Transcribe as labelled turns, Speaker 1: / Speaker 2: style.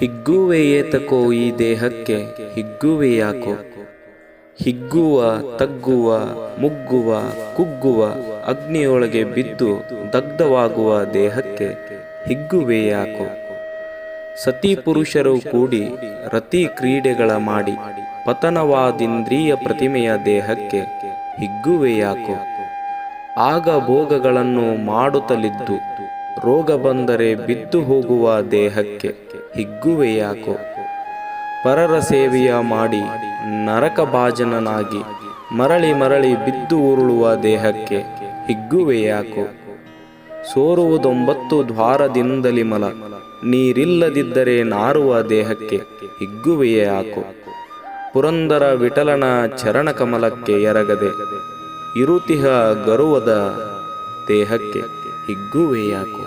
Speaker 1: ಹಿಗ್ಗುವೆ ಏತಕೋ ಈ ದೇಹಕ್ಕೆ ಹಿಗ್ಗುವೆಯಾಕೋ ಹಿಗ್ಗುವ, ತಗ್ಗುವ, ಮುಗ್ಗುವ, ಕುಗ್ಗುವ, ಅಗ್ನಿಯೊಳಗೆ ಬಿದ್ದು ದಗ್ಧವಾಗುವ ದೇಹಕ್ಕೆ ಹಿಗ್ಗುವೆಯಾಕೋ ಸತಿ ಪುರುಷರು ಕೂಡಿ ರತಿ ಕ್ರೀಡೆಗಳ ಮಾಡಿ ಪತನವಾದಿಂದ್ರಿಯ ಪ್ರತಿಮೆಯ ದೇಹಕ್ಕೆ ಹಿಗ್ಗುವೆಯಾಕೋ ಆಗ ಭೋಗಗಳನ್ನು ಮಾಡುತ್ತಲಿದ್ದು ರೋಗ ಬಂದರೆ ಬಿದ್ದು ಹೋಗುವ ದೇಹಕ್ಕೆ ಹಿಗ್ಗುವೆ ಯಾಕೋ? ಪರರ ಸೇವೆಯ ಮಾಡಿ ನರಕ ಭಾಜನನಾಗಿ ಮರಳಿ ಮರಳಿ ಬಿದ್ದು ಉರುಳುವ ದೇಹಕ್ಕೆ ಹಿಗ್ಗುವೆ ಯಾಕೋ? ಸೋರುವುದೊಂಬತ್ತು ದ್ವಾರದಿಂದಲಿ ಮಲ, ನೀರಿಲ್ಲದಿದ್ದರೆ ನಾರುವ ದೇಹಕ್ಕೆ ಹಿಗ್ಗುವೆಯೇ ಯಾಕೋ? ಪುರಂದರ ವಿಠಲನ ಚರಣ ಕಮಲಕ್ಕೆ ಎರಗದೆ, ಇರುತಿಹ ಗರುವದ ದೇಹಕ್ಕೆ ಹಿಗ್ಗುವೆ ಯಾಕೋ